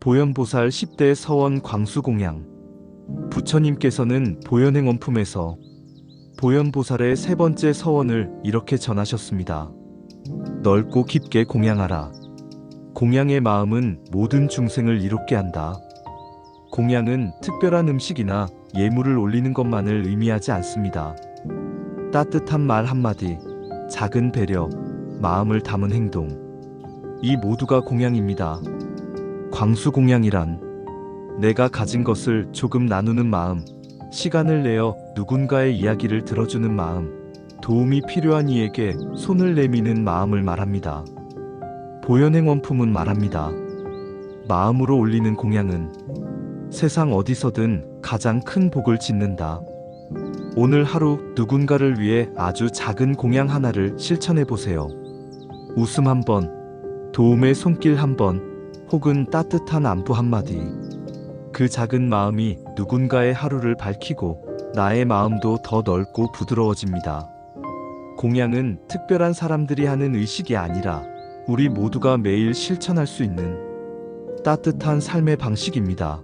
보현보살 10대 서원 광수공양 부처님께서는 보현행원품에서 보현보살의 세 번째 서원을 이렇게 전하셨습니다. 넓고 깊게 공양하라. 공양의 마음은 모든 중생을 이롭게 한다. 공양은 특별한 음식이나 예물을 올리는 것만을 의미하지 않습니다. 따뜻한 말 한마디, 작은 배려, 마음을 담은 행동. 이 모두가 공양입니다. 광수공양이란 내가 가진 것을 조금 나누는 마음, 시간을 내어 누군가의 이야기를 들어주는 마음, 도움이 필요한 이에게 손을 내미는 마음을 말합니다. 보현행 원품은 말합니다. 마음으로 올리는 공양은 세상 어디서든 가장 큰 복을 짓는다. 오늘 하루 누군가를 위해 아주 작은 공양 하나를 실천해 보세요. 웃음 한 번, 도움의 손길 한 번, 혹은 따뜻한 안부 한마디. 그 작은 마음이 누군가의 하루를 밝히고 나의 마음도 더 넓고 부드러워집니다. 공양은 특별한 사람들이 하는 의식이 아니라 우리 모두가 매일 실천할 수 있는 따뜻한 삶의 방식입니다.